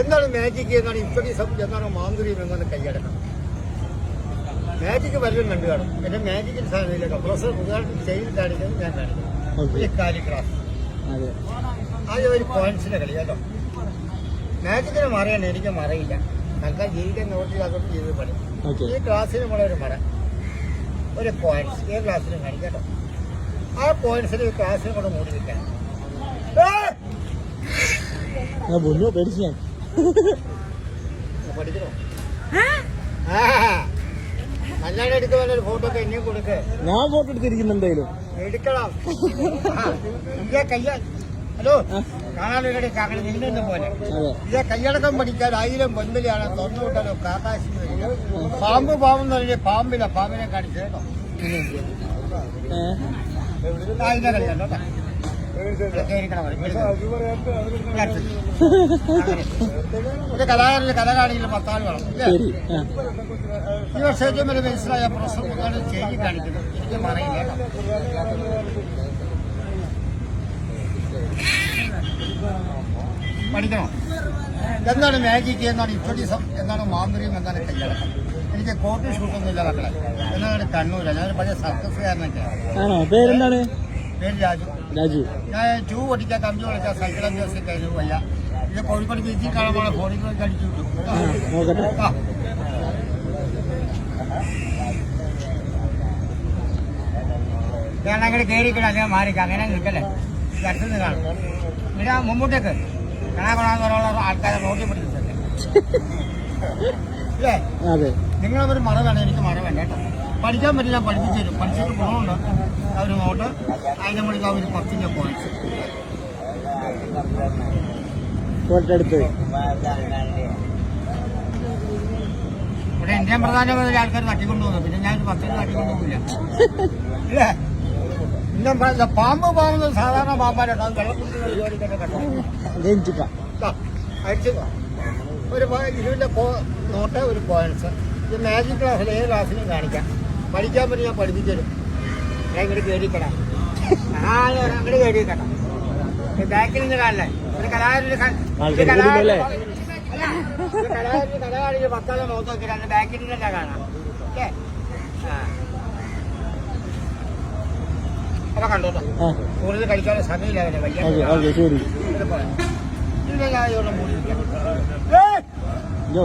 എന്താണ് മാജിക് എന്നാണ് സബ് എന്നാണ് മാന്ത്രികം എന്നാണ് കൈയടക്കണം മാജിക് വല്ലതും കണ്ടു കാണും. എന്റെ മാജിക്കിൽ സാധനമില്ല പ്രൊഫസർ ഉദാഹരണം ചെയ്ത് കാണിക്കുന്നത് ഞാൻ കാണിക്കുന്നു ഓക്കെ. കാലിഗ്രാഫ് അതെ. ഒരു പോയിന്റ്സിന്റെ കളി കേട്ടോ. മാജിക്കിന് മറയാണ് എനിക്ക് മറയില്ല. നമുക്ക് ജീവിക്കാൻ നോട്ട് അതുകൊണ്ട് ചെയ്ത് പണി ഈ ക്ലാസ്സിന് നമ്മളെ ഒരു മറ. ഒരു പോയിന്റ്സ് ഏത് ക്ലാസ്സിലും കാണിക്കാം കേട്ടോ. ആ പോയിന്റ്സിൽ ഈ ക്ലാസ്സിനെ കൊണ്ട് മൂടി വെക്കാൻ ഞാൻ പൊന്നു പേടിച്ച് ഞാൻ ഞാൻ ഫോട്ടോ എടുത്തിരിക്കുന്നു എന്തായാലും. എടുക്കണം. ഹലോ. കാണാനൊരു പോലെ. ഇതേ കയ്യടക്കം പഠിക്കാൻ ആയിരം പൊൻവലിയാണ് തൊണ്ണൂട്ടലോ കാക്കാശി പാമ്പ് പാമ്പെന്ന് പറഞ്ഞ പാമ്പില്ല പാമ്പിനെ കാണിച്ചേട്ടോ അതിന്റെ ഒരു കലാകാരന്റെ കല കാണിക്കുന്ന പത്താൾ വേണം ഈ വർഷം ഏറ്റവും വലിയ മനസ്സിലായ പ്രശ്നം മുഖാണ് ചെയ്തി കാണിക്കുന്നത് എനിക്ക് കേട്ടോ. പഠിക്കണോ? എന്താണ് മാജിക് എന്താണ് ഇൻഫ്ലുഡിസം എന്താണ് മാന്ത്രികം എന്താണ് കല്യാണം? എനിക്ക് കോട്ട് ഷൂട്ടൊന്നും ഇല്ല മക്കളെ എന്നാണ് കണ്ണൂര. ഞാനൊരു പഴയ സർക്കസ് പേരെന്താണ്? പേര് രാജു. രാജു. ഞാൻ ടൂ ഓടിക്കാൻ കമ്പി ഓടിക്കാൻ സൈക്കിൾ അഭ്യാസം കഴിഞ്ഞു വയ്യ. ഇത് കോഴിക്കോട് ബീച്ചിൽ കാണുമ്പോൾ ഫോണിൽ കൂടെ കടിച്ചു വിട്ടു. ആ നോക്കട്ടെ. ആ. ഞാൻ അങ്ങനെ കയറിക്കണം അല്ലെങ്കിൽ മാറിക്കാം അങ്ങനെ നിൽക്കല്ലേ? ഈ അടുത്ത് നിന്ന് കാണും. പിന്നെ മുമ്പോട്ടേക്ക് കാണാൻ കൊള്ളാൻ ആൾക്കാരെ നോക്കി പിടിച്ചിട്ടല്ലേ ഇല്ലേ അതെ. നിങ്ങളൊരു മറ വേണം എനിക്ക് മറ വേണ്ട കേട്ടോ. പഠിക്കാൻ പറ്റില്ല പഠിപ്പിച്ചു തരും. പഠിച്ചിട്ട് ഗുണമുണ്ട് അവർ നോട്ട് അതിനെ മുകളിൽ അവർ പത്തിന്റെ എടുത്ത് ഇവിടെ ഇന്ത്യൻ പ്രധാനമന്ത്രി ആൾക്കാർ തട്ടിക്കൊണ്ടുപോകുന്നു പിന്നെ ഞാൻ പത്തിന് തട്ടിക്കൊണ്ടുപോകില്ല ഇല്ലേ? ഇന്ത്യൻ പാമ്പ് പോകുന്നത് സാധാരണ പാമ്പാരട്ടോ. അത് വെള്ളത്തിൽ അടിച്ചു നോട്ട് ഒരു പോയിന്റ്സ് ഇത് മാജിക് ക്ലാസ്സിൽ ഏത് ക്ലാസ്സിലും കാണിക്കാം. പഠിക്കാൻ പറ്റും ഞാൻ പഠിപ്പിച്ചു തരും ഞാൻ ഇങ്ങോട്ട് കയറിക്കടാം ആ അങ്ങോട്ട് കയറിക്കട്ടെ ബാക്കിൽ നിന്ന് കാണല്ലേ? ഒരു കലാകാരന് ക- ഒരു ആൾക്കാര് കലാകാരന് കൂടുന്നല്ലേ? അല്ല, ഒരു കലാകാരന് കല കാണിച്ച് പത്താളെ മുഖത്ത് നോക്കിയിട്ട് ബാക്കിൽ നിന്നല്ല കാണാം. ഓക്കെ? ആ. അപ്പൊ കണ്ടോട്ടോ കൂടുതൽ കളിക്കാനുള്ള സമയമില്ല അവരെ വയ്യ ശരി. ഇവിടെ മൂടി വെക്കാം. ജോ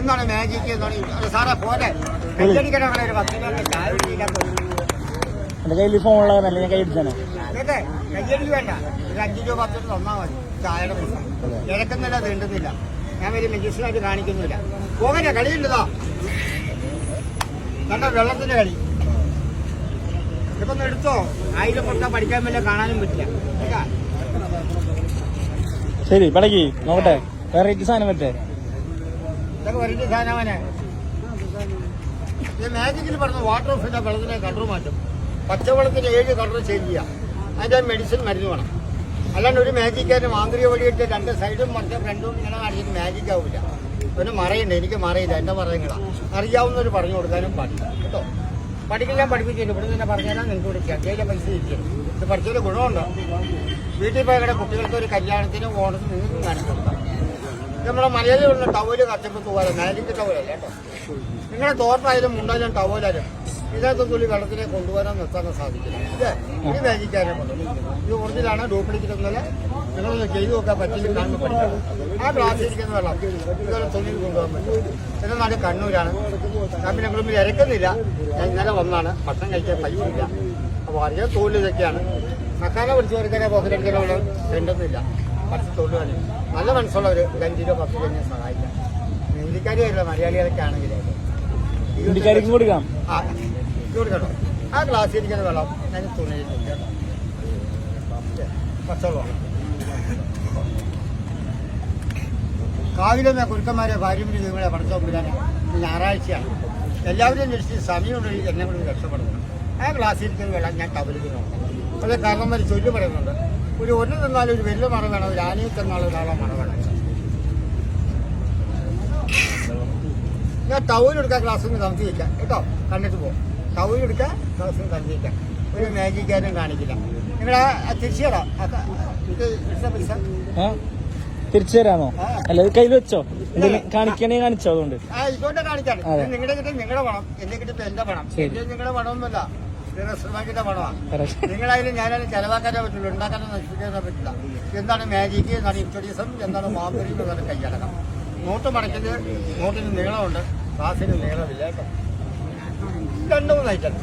എന്താണ് മാജിക് എന്താണ് സാറേ പോലെ. കൈയടിക്കണ അങ്ങനെ ഒരു പത്ത് രൂപ ചായ. എന്റെ കയ്യിൽ നല്ല ഞാൻ കൈ അടിച്ചാണ് കയ്യടിക്ക് വേണ്ട ഒരു അഞ്ച് രൂപ പത്ത് രൂപ തന്നാൽ മതി. ചായയുടെ പ്രശ്നം ഇഴക്കുന്നില്ല തീണ്ടുന്നില്ല ഞാൻ വലിയ മെജിസ്ട്രേറ്റ് കാണിക്കുന്നില്ല. പോകണ്ട കളിയുണ്ടതാ കണ്ട വെള്ളത്തിന്റെ കളി. ഒന്ന് എടുത്തോ? ആയിരം കൊടുത്താൽ പഠിക്കാൻ വല്ല കാണാനും പറ്റില്ല. ശരി പടക്കി നോക്കട്ടെ. വെറൈറ്റി സാധനം പറ്റേ മാജിക്കിൽ പറഞ്ഞ വാട്ടർ ഓഫിന്റെ വെള്ളത്തിലെ കളർ മാറ്റും. പച്ചവെള്ളത്തിന് ഏഴ് കളർ ചേഞ്ച് ചെയ്യാം. അതിന്റെ മെഡിസിൻ മരുന്ന് വേണം. അല്ലാണ്ട് ഒരു മാജിക്കാരന് മാന്ത്രിക വഴിയിട്ട് രണ്ട് സൈഡും മറ്റേ ഫ്രണ്ടും ഇങ്ങനെ കാണിച്ചിട്ട് മാജിക് ആവില്ല പിന്നെ മറയുണ്ട് എനിക്ക് മറയില്ല എന്റെ പറയുന്നതാ അറിയാവുന്നവർ പറഞ്ഞു കൊടുക്കാനും പാടില്ല. കേട്ടോ? പഠിക്കില്ല പഠിപ്പിച്ചില്ല ഇവിടെ തന്നെ പറഞ്ഞാൽ നിങ്ങൾക്ക് വിളിക്കാം കയ്യിലെ പൈസ ഇരിക്കും. ഇത് പഠിച്ചൊരു ഗുണമുണ്ടോ? വീട്ടിൽ പോയി കുട്ടികൾക്ക് ഒരു കല്യാണത്തിനും ഓണത്തിനും നിങ്ങൾക്കും കാണിച്ചു കൊടുക്കാം. നമ്മുടെ മലയാളികളുടെ ടവൽ കച്ചപ്പ് തൂവാലും നയലിന്റെ ടവലല്ല കേട്ടോ? നിങ്ങളുടെ തോട്ടായാലും മുണ്ടായാലും ടവലായാലും ഇതിനകത്ത് തുള്ളി കടത്തിനെ കൊണ്ടുവരാൻ നിർത്താൻ സാധിക്കില്ല. ഇത് ഇത് മാജിക്കാരെ കൊണ്ട് ഇത് ഒറിജിനാണ് ഡ്യൂപ്ലിക്കേറ്റ് ഒന്നല്ല നിങ്ങളൊന്ന് ചെയ്തു നോക്കാൻ പറ്റില്ല കാണുമ്പോൾ പഠിക്കണം. ആ ഗ്ലാസ്സിൽ ഇരിക്കുന്ന വെള്ളം ഇതുപോലെ തുണിയിൽ കൊണ്ടുപോകാൻ പറ്റും. പിന്നെ നാട് കണ്ണൂരാണ്. ഞാൻ പിന്നെ ഇവിടെ ഇരക്കുന്നില്ല. ഇന്നലെ വന്നാണ്. ഭക്ഷണം കഴിക്കാൻ പൈസ ഇല്ല അപ്പോൾ അറിയാൻ തോൽ ഇതൊക്കെയാണ് മക്കാനെ പിടിച്ച് വേണ്ടുന്നില്ല പത്ത് തൊഴിലാണ് നല്ല മനസ്സുള്ളവർ ഒരു ഗഞ്ചിയിലോ പത്ത് കഴിഞ്ഞാൽ സഹായിക്കാം ഹിന്ദിക്കാരിയല്ല മലയാളികളൊക്കെ ആണെങ്കിൽ ഹിന്ദിക്കാരിക്കും കൊടുക്കാം. ആ കൊടുക്കട്ടോ. ആ ഗ്ലാസ്സിൽ ഇരിക്കുന്ന വെള്ളം ഞാൻ തുണിയിൽ കേട്ടോ. പച്ചവെള്ളം. കാവിലെ കുരുക്കന്മാരെ ഭാര്യമിന് നിങ്ങളെ പഠിച്ചോപ്പിടാൻ ഞായറാഴ്ചയാണ്. എല്ലാവരും അന്വേഷിച്ച് സമയമുണ്ട് എന്നെ കൂടി രക്ഷപ്പെടുന്നു ആ ഗ്ലാസ്സിൽ ഇരിക്കുന്ന വെള്ളം ഞാൻ അത് കാരണം വരെ ചൊല്ലു പറയുന്നുണ്ട്. ഒരു ഒന്ന് തന്നാലും ഒരു വലിയ മറ വേണം ഒരു ആനയിൽ തന്നാലും ഒരാളെ മറ വേണം. ഞാൻ ടൗലെടുക്കാൻ ക്ലാസ്സിന് വയ്ക്കാം കേട്ടോ? കണ്ടിട്ട് പോകും ടൗൺ ക്ലാസ്സിന് വയ്ക്കാം ഒരു മാജിക്കാരും കാണിക്കില്ല. നിങ്ങളെ തിരിച്ചുതരാം ഇത് ഇഷ്ട പൈസ? തിരിച്ചു തരാമോ അല്ല കയ്യിൽ വെച്ചോ? കാണിക്കണേ കാണിച്ചോ അതുകൊണ്ട്? ഇതുകൊണ്ട് കാണിക്കാണ്. നിങ്ങളുടെ കിട്ടും നിങ്ങളുടെ പണം. എന്റെ കിട്ടും എന്റെ പണം. എന്റെ നിങ്ങളുടെ പണമൊന്നുമല്ല. ഇത് ഞാനും പണമാണ് ചെലവാക്കാനേ പറ്റുള്ളൂ. ഉണ്ടാക്കാനോ നശിപ്പിക്കാനോ പറ്റില്ല. എന്താണ് മാജിക് എന്താണ് ഇൻട്രൊഡ്യൂസം എന്താണ് മാമ്പരി എന്നതാണ് കൈയടക്കം നോട്ട് മടക്കിയത് നോട്ടിന് നീളമുണ്ട്. ക്ലാസ്സിന് നീളമില്ല കേട്ടോ. രണ്ടു മൂന്ന് ഐറ്റം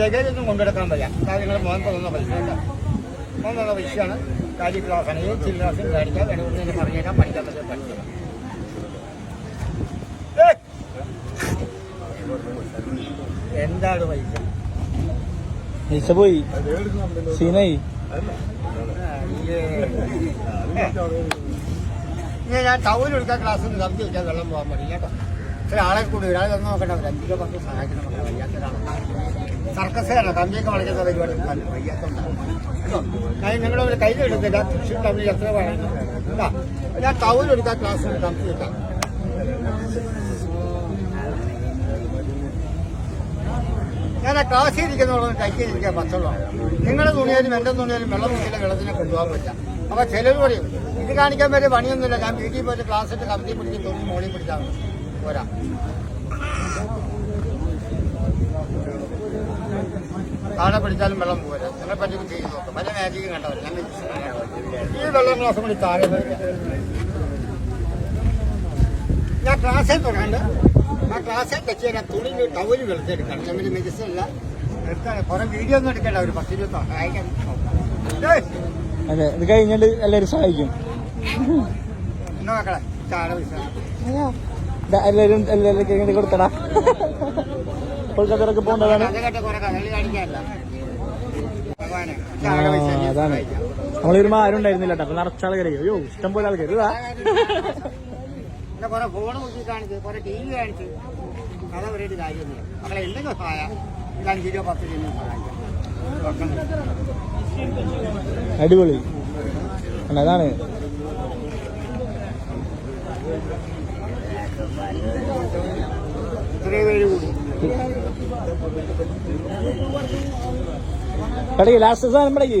ലഗേജ് ഒന്നും കൊണ്ടെടുക്കാൻ വയ്യ. കാര്യങ്ങൾ മോൻ തന്ന പൈസ മോൻ തന്ന പൈസയാണ് കാര്യം ക്ലാസ് ആണെങ്കിൽ ചില്ലാസിൽ കാണിക്കാം വേണമെങ്കിൽ പറഞ്ഞേക്കാം. പഠിക്കാൻ പറ്റും പഠിക്കാം. എന്താണ് പൈസ? പൈസ പോയി. സീനായി. ഞാൻ ടൗണിൽ എടുക്കാൻ ക്ലാസ് ഉണ്ട് തമ്പി വെച്ചാൽ വെള്ളം പോകാൻ പാടില്ല കേട്ടോ. ഇത്ര ആളെ കൂടി ഒരാൾ തന്നെ നോക്കണ്ട ഒരു അഞ്ച് പത്ത് സഹായിക്കണം വയ്യാത്തതാണ് സർക്കസാണ് തമ്പിയൊക്കെ വളയ്ക്കുന്ന പരിപാടി വയ്യാത്തുണ്ടാവും കേട്ടോ? ഞാൻ നിങ്ങളൊരു കയ്യിൽ എടുത്തില്ല. തൃശ്ശൂർ ടൗണിൽ എത്ര കേട്ടോ? ഞാൻ ടൗണിൽ എടുക്കാൻ ക്ലാസ് ഉണ്ട് തമ്പി വെക്കാം. ഞാൻ ആ ക്ലാസ്സിൽ ഇരിക്കുന്നവരോട് കൈക്ക് ഇരിക്കാൻ പറ്റുള്ളൂ നിങ്ങളുടെ തുണിയാലും എന്റെ തുണിയാലും വെള്ളം മുക്കില്ല വെള്ളത്തിനെ കൊണ്ടുപോകാൻ പറ്റില്ല. അപ്പൊ ചിലർ പറയും ഇത് കാണിക്കാൻ വരെ പണിയൊന്നുമില്ല ഞാൻ വീട്ടിൽ പോയിട്ട് ക്ലാസ് ഇട്ട് കമ്പനി പിടിച്ച് തുണി മോളിൽ പിടിച്ചാൽ പോരാ. താഴെ പിടിച്ചാലും വെള്ളം പോരാ. നിങ്ങളെ പറ്റി ചെയ്ത് നോക്കാം. പല മാജിക്കും കണ്ടവർ ഈ വെള്ളം ഗ്ലാസ് കൂടി താഴെ. ഞാൻ ക്ലാസ്സിൽ തുടങ്ങണ്ട്. ആ ക്ലാസ്സിൽ ടച്ച് ചെയ്യാൻ തുണി ടവൽ വെളുത്തെടുക്കണം ഞാൻ പിന്നെ മെഡിസിൻ എടുക്കാൻ കുറെ വീഡിയോ ഒന്നും എടുക്കണ്ട. ഒരു പത്ത് ഇരുപത്തോ! അതെ ഇത് കഴിഞ്ഞിട്ട് എല്ലാവരും സഹായിക്കും. എന്നാ മക്കളെ? ചാട പൈസ ദാ എല്ലാവരും എല്ലാവരും ഇങ്ങനെ കൊടുത്തടാ കൊൽക്കത്തയിലൊക്കെ പോകേണ്ടതാണ്. അതാണ്. നമ്മളൊരു ആരും ഉണ്ടായിരുന്നില്ല കേട്ടോ. അപ്പൊ നിറച്ചാൾ അയ്യോ ഇഷ്ടം പോലെ ആൾക്കാർ പിന്നെ കുറെ ഫോൺ നോക്കി കാണിച്ച് കുറെ ടി വി കാണിച്ച്. കഥ പറയേണ്ട കാര്യമൊന്നുമില്ല. മക്കളെ എന്തെങ്കിലും സഹായം? ഇത് അഞ്ച് രൂപ പത്ത് രൂപ സഹായിക്കാം അടിപൊളി. അതാണ്. ഇത്രയും പേര് കൂടി. കടക്ക് ലാസ്റ്റ് സാധനം പടക്ക്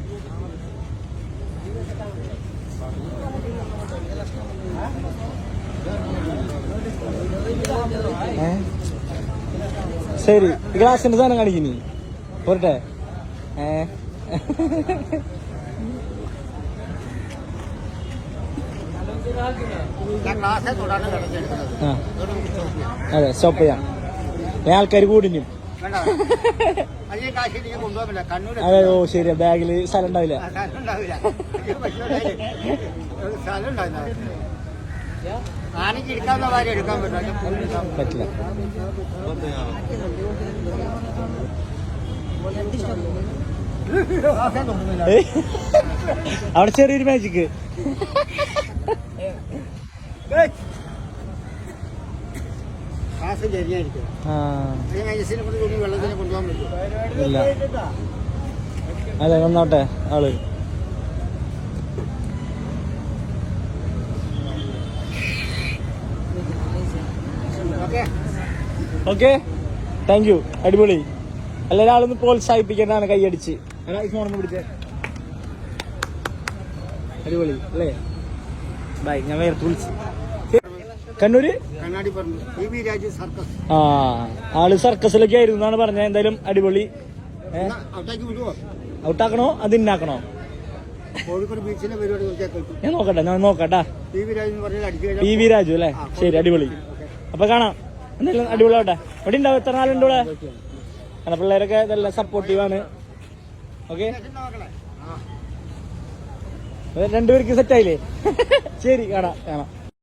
ശരി ഗ്ലാസിന്റെ സാധനം കാണിക്കുന്നു പോരട്ടെ. ഏ. അതെ സ്റ്റോപ്പ് ചെയ്യാം. ഞാൻ ആൾക്കാർ കൂടിഞ്ഞു അതെ ഓ ശരി ബാഗിൽ സ്ഥലം ഉണ്ടാവില്ല. സ്ഥലം ഉണ്ടാവില്ല. ആനയ്ക്ക് എടുക്കാവുന്ന കാര്യം എടുക്കാൻ. പറ്റില്ല. അവിടെ ചെറിയൊരു മാജിക്ക് ഇല്ല. അതെ വന്നോട്ടെ ആൾ. ഓക്കെ താങ്ക് യു അടിപൊളി. എല്ലാവരും ആളൊന്ന് പ്രോത്സാഹിപ്പിക്കേണ്ടതാണ് കൈയടിച്ച് ഫോണൊന്ന് പിടിച്ചേ. അടിപൊളി അല്ലേ? ബൈ ഞാൻ വേർത്ത് വിളിച്ചു. കണ്ണൂര്? ആ ആൾ സർക്കസിലൊക്കെ ആയിരുന്നു എന്നാണ് പറഞ്ഞത്. എന്തായാലും അടിപൊളി. ഔട്ടാക്കണോ? അത് ഇന്നാക്കണോ? കോഴിക്കോട് ബീച്ചിലെ പരിപാടി ഞാൻ നോക്കട്ടെ ഞാൻ നോക്കട്ടാ. പി വി രാജു അല്ലേ? ശരി അടിപൊളി. അപ്പൊ കാണാം. എന്തായാലും അടിപൊളി ആവട്ടെ. ഇവിടെ ഉണ്ടാവും. എത്ര നാളുണ്ട് ഇവിടെ? കാരണം പിള്ളേരൊക്കെ നല്ല സപ്പോർട്ടീവാണ് ഓക്കെ രണ്ടുപേർക്ക് സെറ്റ് ആയില്ലേ? ശരി കാണാം കാണാം.